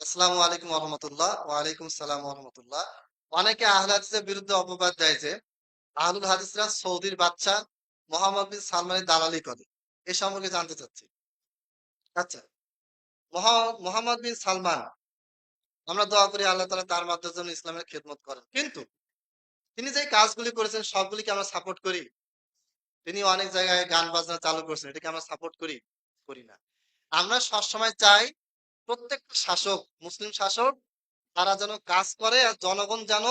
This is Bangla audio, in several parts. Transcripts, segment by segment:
আসসালামু আলাইকুম রহমতুল্লাহ ওয়ালাইকুম সালাম রহমতুল্লাহ অনেকে আহলে হাদিসের বিরুদ্ধে অপবাদ দেয় যে, আহলুল হাদিসরা সৌদির বাচ্চা মোহাম্মদ বিন সালমানের দালালি করে। এ সম্পর্কে জানতে চাচ্ছি। আচ্ছা মোহাম্মদ বিন সালমান, আমরা দোয়া করি আল্লাহ তালা তার মাধ্যমে যেন ইসলামের খেদমত করেন। কিন্তু তিনি যে কাজগুলি করেছেন, সবগুলিকে আমরা সাপোর্ট করি। তিনি অনেক জায়গায় গান বাজনা চালু করেছেন, এটাকে আমরা সাপোর্ট করি করি না। আমরা সবসময় চাই প্রত্যেকটা শাসক, মুসলিম শাসক, তারা যেন কাজ করে আর জনগণ যেন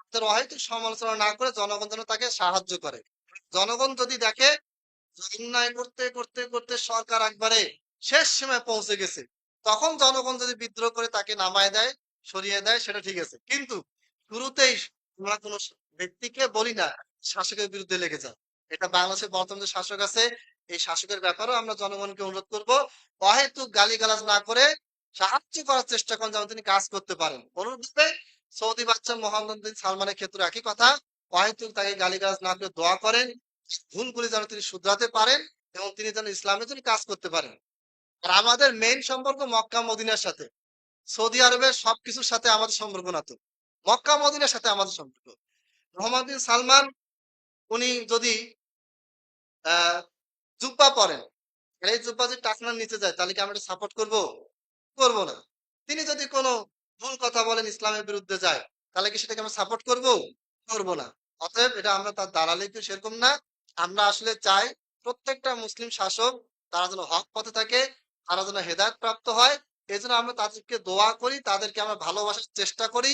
তাদের অহেতুক সমালোচনা না করে, জনগণ যেন তাকে সাহায্য করে। জনগণ যদি দেখে অন্যায় করতে করতে করতে সরকার একবারে শেষ সীমায় পৌঁছে গেছে, তখন জনগণ যদি বিদ্রোহ করে তাকে নামায় দেয়, সরিয়ে দেয়, সেটা ঠিক আছে। কিন্তু শুরুতেই আমরা কোনো ব্যক্তিকে বলি না, শাসকের বিরুদ্ধে লেগে যাও। এটা বাংলাদেশের বর্তমান যে শাসক আছে এই শাসকের ব্যাপারেও আমরা জনগণকে অনুরোধ করব অহেতুক গালিগালাজ না করে সাহায্য করার চেষ্টা করেন যেন তিনি কাজ করতে পারেন। অনুরূপে সৌদি বাচ্চা মোহাম্মদ সালমানের ক্ষেত্রে একই কথা, অহেতুক তাকে গালিগালাজ না করে দোয়া করেন, ভুলগুলি যেন তিনি শুধরাতে পারেন এবং তিনি যেন ইসলামের জন্য কাজ করতে পারেন। আর আমাদের মেইন সম্পর্ক মক্কা মদিনার সাথে। সৌদি আরবের সবকিছুর সাথে আমাদের সম্পর্ক না তো। মক্কা মদিনার সাথে আমাদের সম্পর্ক। বিন সালমান, উনি যদি, আহ জুব্বা পরেন এই জুব্বা যদি টাকনার নিচে যায়, তাহলে কি আমরা সাপোর্ট করব? করব না। তিনি যদি কোনো ভুল কথা বলেন ইসলামের বিরুদ্ধে যায়, তাহলে কি সেটাকে আমরা সাপোর্ট করব? করব না। অতএব এটা আমরা তার দালালি তো সেরকম না। আমরা আসলে চাই প্রত্যেকটা মুসলিম শাসক তারা যেন হক পথে থাকে, তারা যেন হেদায়ত প্রাপ্ত হয়। এই জন্য আমরা তাদেরকে দোয়া করি, তাদেরকে আমরা ভালোবাসার চেষ্টা করি।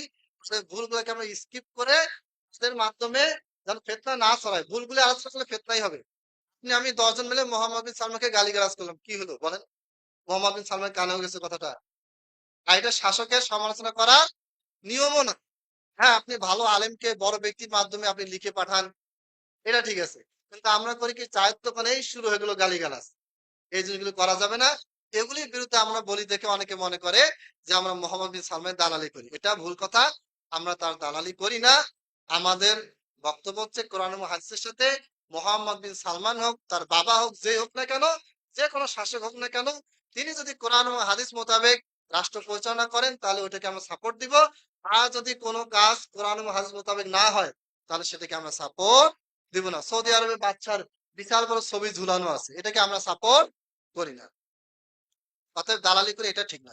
ভুলগুলোকে আমরা স্কিপ করে তাদের মাধ্যমে যেন ফেতনা না ছড়ায়। ভুলগুলি আলোচনা করলে ফেতনাই হবে। আমি দশজন মিলে মোহাম্মদ বিন সালমানকে গালিগালাজ করলাম। কি হলো? বলেন। মোহাম্মদ বিন সালমান কানেও গেছে কথাটা। আর এটা শাসকের সমালোচনা করার নিয়মও না। হ্যাঁ আপনি ভালো আলেমকে বড় ব্যক্তির মাধ্যমে আপনি লিখে পাঠান। এটা ঠিক আছে। কিন্তু আমরা করি কি, চায়ের দোকানেই শুরু হয়ে গেল গালিগালাজ। এই জিনিসগুলো করা যাবে না। এগুলির বিরুদ্ধে আমরা বলি দেখে অনেকে মনে করে যে আমরা মোহাম্মদ বিন সালমান দালালি করি। এটা ভুল কথা। আমরা তার দালালি করি না। আমাদের বক্তব্য হচ্ছে কোরআন হাদিসের সাথে মোহাম্মদ বিন সালমান হোক, তার বাবা হোক, যে হোক না কেন, যে কোনো শাসক হোক না কেন, তিনি যদি কোরআন এবং হাদিস মোতাবেক রাষ্ট্র পরিচালনা করেন, তাহলে ওইটাকে আমরা সাপোর্ট দিব। আর যদি কোনো কাজ কোরআন এবং হাদিস মোতাবেক না হয়, তাহলে সেটাকে আমরা সাপোর্ট দিব না। সৌদি আরবে বাচ্চার বিশাল বড় ছবি ঝুলানো আছে, এটাকে আমরা সাপোর্ট করি না। অতএব দালালি করে এটা ঠিক না।